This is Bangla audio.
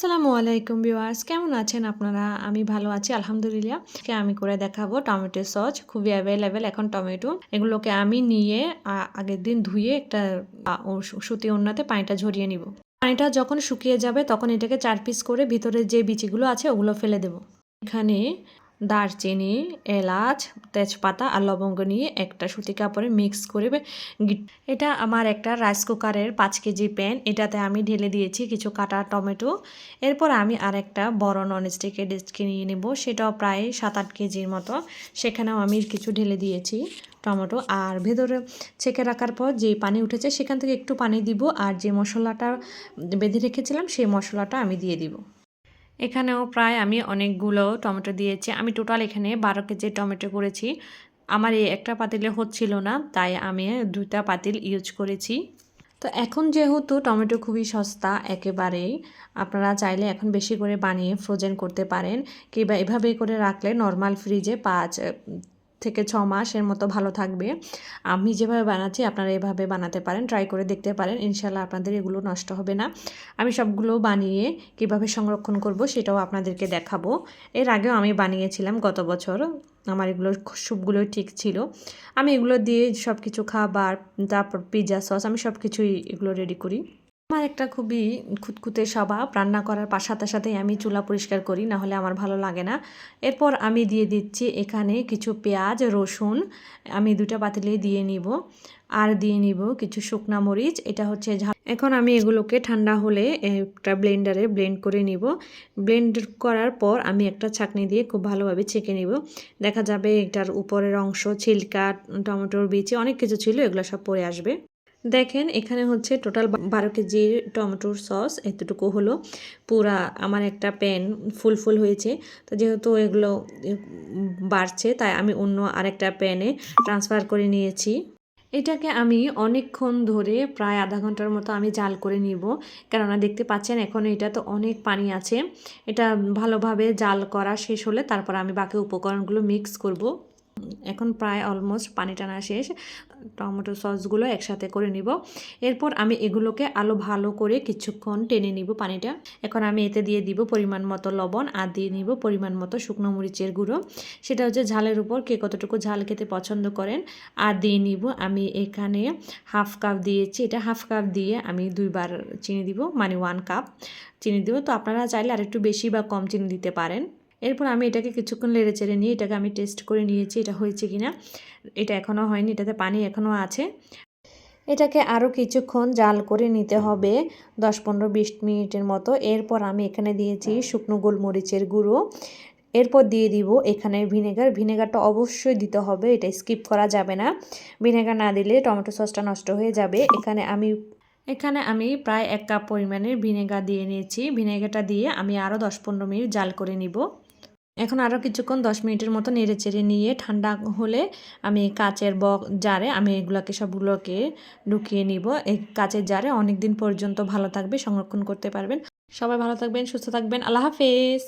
আসসালামু আলাইকুম ভিউয়ার্স, কেমন আছেন আপনারা? আমি ভালো আছি, আলহামদুলিল্লাহ। আজকে আমি করে দেখাবো টমেটো সস, খুবই অ্যাভেলেবেল এখন টমেটো। এগুলোকে আমি নিয়ে আগের দিন ধুয়ে একটা সুতি ওড়নাতে পানিটা ঝরিয়ে নিব। পানিটা যখন শুকিয়ে যাবে তখন এটাকে চার পিস করে ভিতরে যে বিচিগুলো আছে ওগুলো ফেলে দেব। এখানে দারচিনি, এলাচ, তেজপাতা আর লবঙ্গ নিয়ে একটা সুতি কাপড়ে মিক্স করে এটা আমার একটা রাইস কুকারের পাঁচ কেজি প্যান এটাতে আমি ঢেলে দিয়েছি কিছু কাটা টমেটো। এরপর আমি আর একটা বড় ননস্টিকের ডিস্কি নিয়ে নেব। সেটাও প্রায় সাত আট কেজির মতো। সেখানেও আমি কিছু ঢেলে দিয়েছি টমেটো। আর ভেতরে ছেঁকে রাখার পর যে পানি উঠেছে সেখান থেকে একটু পানি দিব। আর যে মশলাটা বেঁধে রেখেছিলাম সেই মশলাটা আমি দিয়ে দিব। এখানেও প্রায় আমি অনেকগুলো টমেটো দিয়েছি। আমি টোটাল এখানে বারো কেজি টমেটো করেছি। আমার এই একটা পাতিলে হচ্ছিল না, তাই আমি দুইটা পাতিল ইউজ করেছি। তো এখন যেহেতু টমেটো খুবই সস্তা একেবারেই, আপনারা চাইলে এখন বেশি করে বানিয়ে ফ্রোজেন করতে পারেন, কিংবা এভাবে করে রাখলে নর্মাল ফ্রিজে পাঁচ থেকে ছ মাসের মতো ভালো থাকবে। আমি যেভাবে বানাচ্ছি আপনারা এভাবে বানাতে পারেন ট্রাই করে দেখতে পারেন ইনশাল্লাহ আপনাদের এগুলো নষ্ট হবে না। আমি সবগুলো বানিয়ে কীভাবে সংরক্ষণ করব সেটাও আপনাদেরকে দেখাবো। এর আগেও আমি বানিয়েছিলাম গত বছর, আমার এগুলো স্যুপগুলো ঠিক ছিল। আমি এগুলো দিয়ে সব কিছু খাবার, তারপর পিৎজা সস আমি সব কিছুই এগুলো রেডি করি। আমার একটা খুবই খুঁতখুঁতে স্বভাব। রান্না করার পা সাথে সাথেই আমি চুলা পরিষ্কার করি, না হলে আমার ভালো লাগে না। এরপর আমি দিয়ে দিচ্ছি এখানে কিছু পেঁয়াজ, রসুন, আমি দুটা পাতিলে দিয়ে নিব। আর দিয়ে নিব কিছু শুকনা মরিচ, এটা হচ্ছে এখন আমি এগুলোকে ঠান্ডা হলে একটা ব্লেন্ডারে ব্লেন্ড করে নিব। ব্লেন্ড করার পর আমি একটা ছাঁকনি দিয়ে খুব ভালোভাবে ছেঁকে নিব। দেখা যাবে এটার উপরের অংশ, ছিলকা, টমেটোর বিচি, অনেক কিছু ছিল, এগুলো সব পরে আসবে। দেখেন, এখানে হচ্ছে টোটাল বারো কেজি টমেটোর সস এতটুকু হলো। পুরা আমার একটা প্যান ফুল ফুল হয়েছে। তো যেহেতু এগুলো বাড়ছে, তাই আমি অন্য আরেকটা প্যানে ট্রান্সফার করে নিয়েছি। এটাকে আমি অনেকক্ষণ ধরে প্রায় আধা ঘণ্টার মতো আমি জাল করে নিব। কেননা দেখতে পাচ্ছেন, এখন এটা তো অনেক পানি আছে। এটা ভালোভাবে জাল করা শেষ হলে তারপর আমি বাকি উপকরণগুলো মিক্স করব। এখন প্রায় অলমোস্ট পানি টানা শেষ। টমেটো সসগুলো একসাথে করে নিব। এরপর আমি এগুলোকে আলো ভালো করে কিছুক্ষণ টেনে নিব পানিটা। এখন আমি এতে দিয়ে দিব পরিমাণ মতো লবণ আর দিয়ে নিব পরিমাণ মতো শুকনো মরিচের গুঁড়ো। সেটা হচ্ছে ঝালের উপর কে কতটুকু ঝাল খেতে পছন্দ করেন। আর দিয়ে নিব আমি এখানে হাফ কাপ দিয়েছি, এটা হাফ কাপ দিয়ে আমি দুইবার চিনি দিব মানে ওয়ান কাপ চিনি দিব। তো আপনারা চাইলে আর একটু বেশি বা কম চিনি দিতে পারেন। এরপর আমি এটাকে কিছুক্ষণ লেড়ে চেড়ে নিয়ে এটাকে আমি টেস্ট করে নিয়েছি এটা হয়েছে কিনা এটা এখনও হয়নি, এটাতে পানি এখনও আছে। এটাকে আরও কিছুক্ষণ জাল করে নিতে হবে দশ পনেরো বিশ মিনিটের মতো। এরপর আমি এখানে দিয়েছি শুকনো গোলমরিচের গুঁড়ো। এরপর দিয়ে দিব এখানে ভিনেগার। ভিনেগারটা অবশ্যই দিতে হবে, এটা স্কিপ করা যাবে না। ভিনেগার না দিলে টমেটো সসটা নষ্ট হয়ে যাবে। এখানে আমি এখানে আমি প্রায় এক কাপ পরিমাণের ভিনেগার দিয়ে নিয়েছি। ভিনেগারটা দিয়ে আমি আরও দশ পনেরো মিনিট জাল করে নিব। এখন আরও কিছুক্ষণ দশ মিনিটের মতো নেড়ে চেড়ে নিয়ে ঠান্ডা হলে আমি কাচের ব জারে আমি এগুলোকে সবগুলোকে ঢুকিয়ে নিব। এই কাচের জারে অনেক দিন পর্যন্ত ভালো থাকবে, সংরক্ষণ করতে পারবেন। সবাই ভালো থাকবেন, সুস্থ থাকবেন। আল্লাহ হাফেজ।